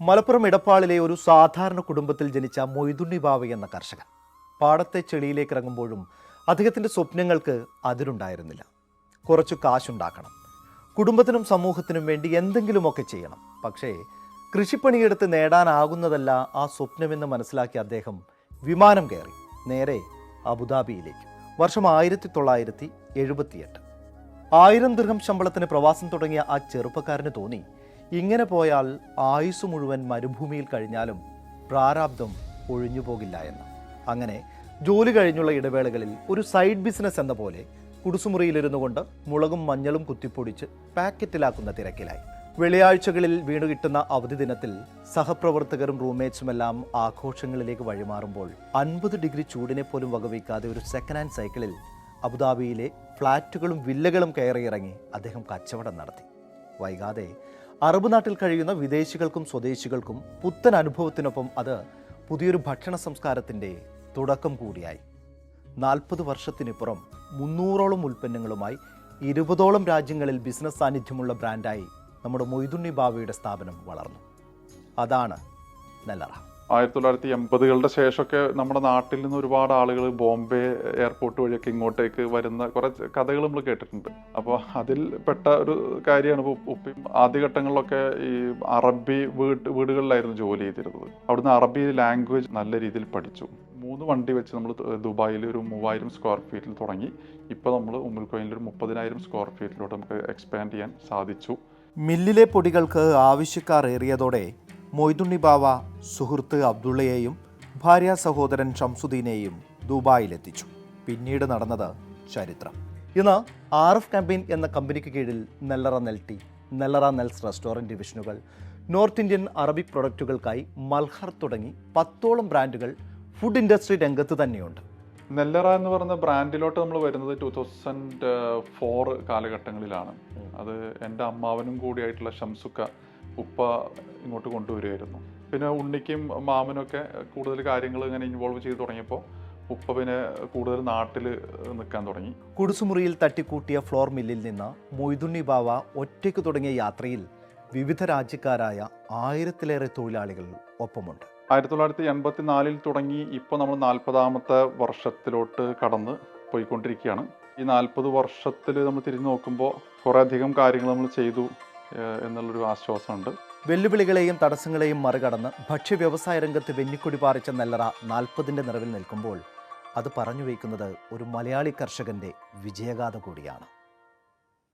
മലപ്പുറം ഇടപ്പാളിലെ ഒരു സാധാരണ കുടുംബത്തിൽ ജനിച്ച മൊയ്തുണ്ണി ബാവ എന്ന കർഷകൻ. പാടത്തെ ചെളിയിലേക്ക് ഇറങ്ങുമ്പോഴും അദ്ദേഹത്തിന്റെ സ്വപ്നങ്ങൾക്ക് അതിരുണ്ടായിരുന്നില്ല. കുറച്ച് കാശുണ്ടാക്കണം. കുടുംബത്തിനും സമൂഹത്തിനും വേണ്ടി എന്തെങ്കിലുമൊക്കെ ചെയ്യണം. പക്ഷേ കൃഷിപ്പണിയെടുത്ത് നേടാനാകുന്നതല്ല ആ സ്വപ്നമെന്ന് മനസ്സിലാക്കി അദ്ദേഹം വിമാനം കയറി നേരെ അബുദാബിയിലേക്ക്. വർഷം ആയിരത്തി തൊള്ളായിരത്തി എഴുപത്തിയെട്ട്. ആയിരം ദീർഘം ശമ്പളത്തിന് പ്രവാസം തുടങ്ങിയ ആ ചെറുപ്പക്കാരന് തോന്നി ഇങ്ങനെ പോയാൽ ആയുസ് മുഴുവൻ മരുഭൂമിയിൽ കഴിഞ്ഞാലും പ്രാരാബ്ദം ഒഴിഞ്ഞു പോകില്ല എന്ന്. അങ്ങനെ ജോലി കഴിഞ്ഞുള്ള ഇടവേളകളിൽ ഒരു സൈഡ് ബിസിനസ് എന്ന പോലെ കുടുസുമുറിയിലിരുന്നു കൊണ്ട് മുളകും മഞ്ഞളും കുത്തിപ്പൊടിച്ച് പാക്കറ്റിലാക്കുന്ന തിരക്കിലായി. വെള്ളിയാഴ്ചകളിൽ വീണു കിട്ടുന്ന അവധി ദിനത്തിൽ സഹപ്രവർത്തകരും റൂംമേറ്റ്സുമെല്ലാം ആഘോഷങ്ങളിലേക്ക് വഴിമാറുമ്പോൾ അൻപത് ഡിഗ്രി ചൂടിനെ പോലും വകവയ്ക്കാതെ ഒരു സെക്കൻഡ് ഹാൻഡ് സൈക്കിളിൽ അബുദാബിയിലെ ഫ്ളാറ്റുകളും വില്ലകളും കയറിയിറങ്ങി അദ്ദേഹം കച്ചവടം നടത്തി. വൈകാതെ അറബ് നാട്ടിൽ കഴിയുന്ന വിദേശികൾക്കും സ്വദേശികൾക്കും പുത്തൻ അനുഭവത്തിനൊപ്പം അത് പുതിയൊരു ഭക്ഷണ സംസ്കാരത്തിന്റെ തുടക്കം കൂടിയായി. നാൽപ്പത് വർഷത്തിനിപ്പുറം മുന്നൂറോളം ഉൽപ്പന്നങ്ങളുമായി ഇരുപതോളം രാജ്യങ്ങളിൽ ബിസിനസ് സാന്നിധ്യമുള്ള ബ്രാൻഡായി നമ്മുടെ മൊയ്തുണ്ണി ബാവയുടെ സ്ഥാപനം വളർന്നു. അതാണ് നെല്ലറ. ആയിരത്തി തൊള്ളായിരത്തി എൺപതുകളുടെ ശേഷമൊക്കെ നമ്മുടെ നാട്ടിൽ നിന്ന് ഒരുപാട് ആളുകൾ ബോംബെ എയർപോർട്ട് വഴിയൊക്കെ ഇങ്ങോട്ടേക്ക് വരുന്ന കുറെ കഥകൾ നമ്മൾ കേട്ടിട്ടുണ്ട്. അപ്പോൾ അതിൽ പെട്ട ഒരു കാര്യമാണ് ഇപ്പോൾ ഉപ്പി. ആദ്യഘട്ടങ്ങളിലൊക്കെ ഈ അറബി വീട്ട് വീടുകളിലായിരുന്നു ജോലി ചെയ്തിരുന്നത്. അവിടുന്ന് അറബി ലാംഗ്വേജ് നല്ല രീതിയിൽ പഠിച്ചു. മൂന്ന് വണ്ടി വെച്ച് നമ്മൾ ദുബായിൽ ഒരു മൂവായിരം സ്ക്വയർ ഫീറ്റിൽ തുടങ്ങി. ഇപ്പോൾ നമ്മൾ ഉമ്മുൽക്കോയിലിൽ ഒരു മുപ്പതിനായിരം സ്ക്വയർ ഫീറ്റിലോട്ട് നമുക്ക് എക്സ്പാൻഡ് ചെയ്യാൻ സാധിച്ചു. മില്ലിലെ പൊടികൾക്ക് ആവശ്യക്കാർ ഏറിയതോടെ മൊയ്തുണ്ണി ബാവ സുഹൃത്ത് അബ്ദുള്ളയെയും ഭാര്യ സഹോദരൻ ഷംസുദ്ദീനെയും ദുബായിലെത്തിച്ചു. പിന്നീട് നടന്നത് ചരിത്രം. ഇന്ന് ആർ എഫ് ക്യാമ്പയിൻ എന്ന കമ്പനിക്ക് കീഴിൽ നെല്ലറ നെൽട്ടി നെല്ലറ നെൽസ് റെസ്റ്റോറന്റ് ഡിവിഷനുകൾ നോർത്ത് ഇന്ത്യൻ അറബിക് പ്രൊഡക്റ്റുകൾക്കായി മൽഹർ തുടങ്ങി പത്തോളം ബ്രാൻഡുകൾ ഫുഡ് ഇൻഡസ്ട്രി രംഗത്ത് തന്നെയുണ്ട്. നെല്ലറ എന്ന് പറയുന്ന ബ്രാൻഡിലോട്ട് നമ്മൾ വരുന്നത് ടൂ തൗസൻഡ് ഫോർ കാലഘട്ടങ്ങളിലാണ്. അത് എന്റെ അമ്മാവനും കൂടിയായിട്ടുള്ള ഷംസുക്ക ഉപ്പ ഇങ്ങോട്ട് കൊണ്ടുവരുമായിരുന്നു പിന്നെ ഉണ്ണിക്കും മാമനൊക്കെ കൂടുതൽ കാര്യങ്ങൾ ഇങ്ങനെ ഇൻവോൾവ് ചെയ്ത് തുടങ്ങിയപ്പോൾ ഉപ്പ പിന്നെ കൂടുതൽ നാട്ടിൽ നിൽക്കാൻ തുടങ്ങി. കുടുസുമുറിയിൽ തട്ടിക്കൂട്ടിയ ഫ്ലോർ മില്ലിൽ നിന്ന് മൊയ്തുണ്ണി ബാവ ഒറ്റയ്ക്ക് തുടങ്ങിയ യാത്രയിൽ വിവിധ രാജ്യക്കാരായ ആയിരത്തിലേറെ തൊഴിലാളികൾ ഒപ്പമുണ്ട്. ആയിരത്തി തൊള്ളായിരത്തി എൺപത്തി നാലിൽ തുടങ്ങി ഇപ്പോൾ നമ്മൾ നാൽപ്പതാമത്തെ വർഷത്തിലോട്ട് കടന്ന് പോയിക്കൊണ്ടിരിക്കുകയാണ്. ഈ നാൽപ്പത് വർഷത്തിൽ നമ്മൾ തിരിഞ്ഞു നോക്കുമ്പോൾ കുറേ അധികം കാര്യങ്ങൾ നമ്മൾ ചെയ്തു എന്നുള്ളൊരു ആശ്വാസമുണ്ട്. വെല്ലുവിളികളെയും തടസ്സങ്ങളെയും മറികടന്ന് ഭക്ഷ്യ വ്യവസായ രംഗത്ത് വെന്നിക്കൊടി പാറിച്ച നെല്ലറ നാൽപ്പതിന്റെ നിറവിൽ നിൽക്കുമ്പോൾ അത് പറഞ്ഞു വയ്ക്കുന്നത് ഒരു മലയാളി കർഷകന്റെ വിജയഗാഥ കൂടിയാണ്.